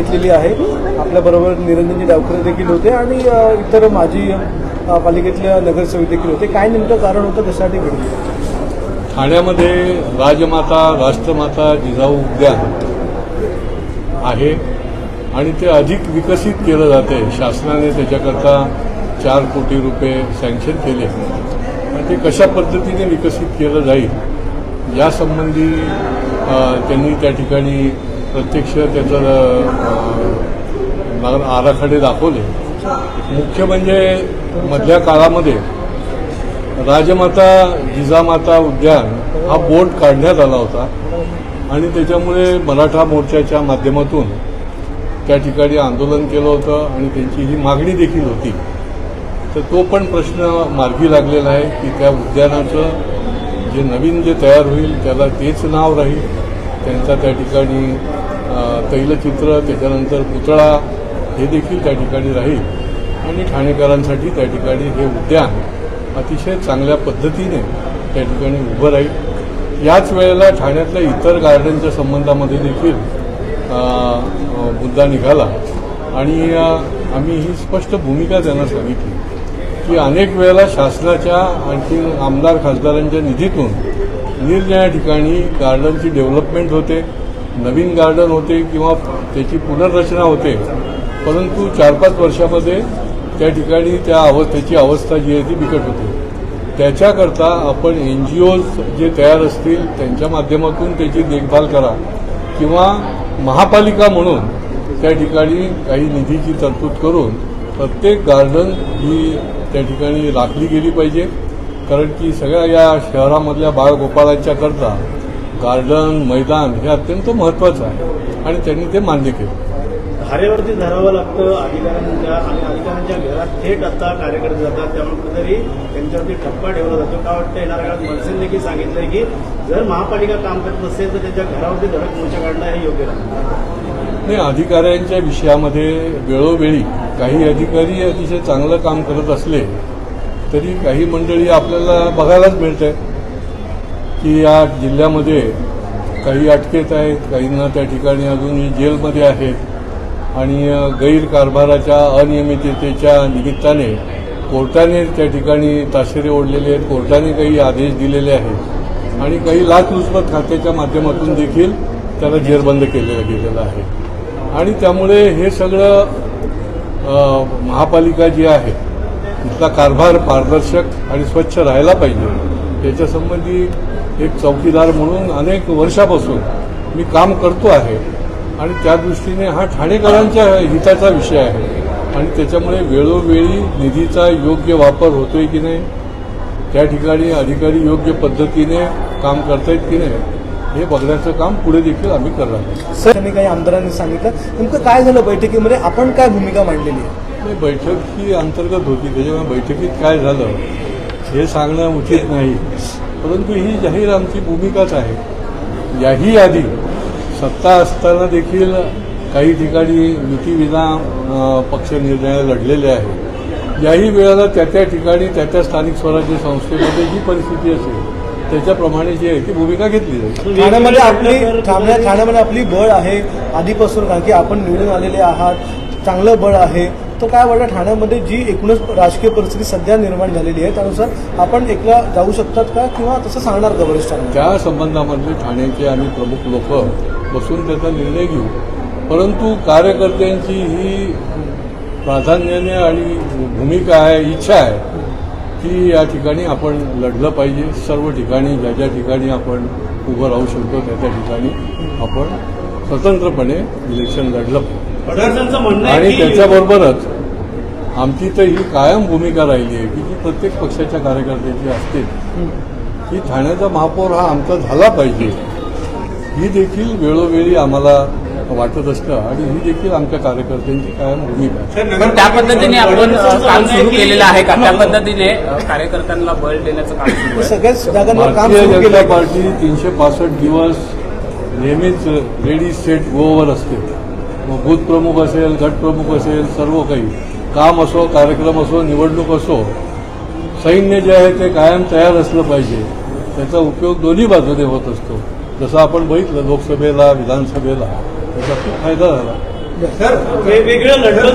घेतलेली आहे. आपल्याबरोबर निरंजनजी डावकरे देखील होते आणि इतर माजी पालिकेतल्या पालिकेतले नगरसेवक देखील होते. काय नेमकं कारण होतं कशासाठी घडलं ठाण्यामध्ये राजमाता राष्ट्रमाता जिजाऊ उद्यान आहे आणि ते अधिक विकसित केलं जाते. शासनाने त्याच्याकरता चार कोटी रुपये सँक्शन केले. आणि ते कशा पद्धतीने विकसित केलं जाईल यासंबंधी त्यांनी त्या ठिकाणी प्रत्यक्ष त्याचं लागण आराखडे दाखवले. मुख्य म्हणजे मधल्या काळामध्ये राजमाता जिजामाता उद्यान हा बोर्ड काढण्यात आला होता. आणि त्याच्यामुळे मराठा मोर्चाच्या माध्यमातून त्या ठिकाणी आंदोलन केलं होतं आणि त्यांची ही मागणी देखील होती. तर तो पण प्रश्न मार्गी लागलेला आहे की त्या उद्यानाचं जे नवीन जे तयार होईल त्याला तेच नाव राहील. त्यांचा त्या ठिकाणी तैलचित्र त्याच्यानंतर पुतळा हे देखील त्या ठिकाणी राहील. आणि ठाणेकरांसाठी त्या ठिकाणी हे उद्यान अतिशय चांगल्या पद्धतीने त्या ठिकाणी उभं राहील. याच वेळेला ठाण्यातल्या इतर गार्डनच्या संबंधामध्ये देखील मुद्दा निघाला. आणि आम्ही ही स्पष्ट भूमिका त्यांना सांगितली की अनेक वेळेला शासनाच्या आणखी आमदार खासदारांच्या निधीतून निरनिराळ्या ठिकाणी गार्डनची डेव्हलपमेंट होते नवीन गार्डन होते किंवा त्याची पुनर्रचना होते परंतु चार पाच वर्षामध्ये त्या ठिकाणी त्या अवस्थेची अवस्था जी आहे ती बिकट होते. त्याच्याकरता आपण एन जी ओज जे तयार असतील त्यांच्या माध्यमातून त्याची देखभाल करा किंवा महापालिका म्हणून त्या ठिकाणी काही निधीची तरतूद करून प्रत्येक गार्डन ही त्या ठिकाणी राखली गेली पाहिजे. कारण की सगळ्या या शहरामधल्या बाळगोपाळांच्या करता गार्डन मैदान हे अत्यंत महत्त्वाचं आहे. आणि त्यांनी ते मान्य केलं. धारेवरती धरावं लागतं. अधिकाऱ्यांच्या आणि अधिकाऱ्यांच्या घरात थेट आता कार्यकर्ते जातात. त्यामुळे कुठेतरी त्यांच्यावरती ठप्पा ठेवला जातो. का वाटतं येणाऱ्या काळात मनसेने देखील सांगितलंय की जर महापालिका काम करत नसेल तर त्यांच्या घरावरती धडक मोर्चा काढणं हे योग्य राहतं नाही अधिकाऱ्यांच्या विषयामध्ये वेळोवेळी काही अधिकारी अतिशय चांगलं काम करत असले तरी काही मंडळी आपल्याला बघायलाच मिळते की या जिल्ह्यामध्ये काही अटकेत आहेत काहींना त्या ठिकाणी अजूनही जेलमध्ये आहेत आणि गैरकारभाराच्या अनियमिततेच्या निमित्ताने कोर्टाने त्या ठिकाणी ताशेरे ओढलेले आहेत कोर्टाने काही आदेश दिलेले आहेत आणि काही लाचलुचपत खात्याच्या माध्यमातून देखील त्याला जेरबंद केलेलं गेलेलं आहे. आणि त्यामुळे हे सगळं महापालिका जी आहे इथला कारभार पारदर्शक आणि स्वच्छ राहायला पाहिजे. याच्यासंबंधी एक चौकीदार म्हणून अनेक वर्षापासून मी काम करतो आहे. आणि त्या दृष्टीने हा ठाणेकरांच्या हिताचा विषय आहे. आणि त्याच्यामुळे वेळोवेळी निधीचा योग्य वापर होतोय की नाही? त्या ठिकाणी अधिकारी योग्य पद्धतीने काम करतायत की नाही? हे बघण्याचं काम पुढे देखील आम्ही करणार आहोत. सर त्यांनी काही आमदारांनी सांगितलं. नेमकं काय झालं बैठकीमध्ये? आपण काय भूमिका मांडलेली आहे? बैठक ही अंतर्गत होती. त्याच्यामुळे बैठकीत काय झालं हे सांगणं उचित नाही. परंतु ही जाहीर आमची भूमिकाच आहे. याही आधी सत्ता असताना देखील काही ठिकाणी युतीविना पक्ष निर्णय लढलेले आहेत याही वेळेला त्या त्या ठिकाणी त्या त्या स्थानिक स्वराज्य संस्थेमध्ये जी परिस्थिती असेल त्याच्याप्रमाणे जी आहे ती भूमिका घेतली जाईल. ठाण्यामध्ये आपली ठाण्या ठाण्यामध्ये आपली बळ आहे आधीपासून कारण की आपण निवडून आलेले आहात चांगलं बळ आहे. तर काय वाटतं ठाण्यामध्ये जी एकूणच राजकीय परिस्थिती सध्या निर्माण झालेली आहे त्यानुसार आपण एकला जाऊ शकतात का किंवा तसं सांगणार का वरिष्ठांना? त्या संबंधामधले ठाण्याचे आम्ही प्रमुख लोक बसून त्याचा निर्णय घेऊ. परंतु कार्यकर्त्यांची ही प्राधान्याने आणि भूमिका आहे इच्छा आहे की या ठिकाणी आपण लढलं पाहिजे. सर्व ठिकाणी ज्या ज्या ठिकाणी आपण उभं राहू शकतो त्या त्या ठिकाणी आपण स्वतंत्रपणे इलेक्शन लढलं पाहिजे. आणि त्याच्याबरोबरच आमची तर ही कायम भूमिका राहिली आहे की जी प्रत्येक पक्षाच्या कार्यकर्त्याची असते. की ठाण्याचा महापौर हा आमचा झाला पाहिजे. ही देखील वेळोवेळी आम्हाला वाटत असतं आणि ही देखील आमच्या कार्यकर्त्यांची कायम भूमिका आहे. पण त्या पद्धतीने आपण काम सुरू केलेलं आहे का? त्या पद्धतीने कार्यकर्त्यांना बळ देण्याचं काम सुरू आहे. भारतीय जनता. पार्टी तीनशे पासष्ट दिवस नेहमीच रेडी सेट गोवर असते. मग बूथ प्रमुख असेल गट प्रमुख असेल सर्व काही. काम असो कार्यक्रम असो निवडणूक असो सैन्य जे आहे ते कायम तयार असलं पाहिजे. त्याचा उपयोग दोन्ही बाजूने होत असतो. जसं आपण बघितलं लोकसभेला विधानसभेला. त्याचा खूप फायदा झाला वेगवेगळं लढलं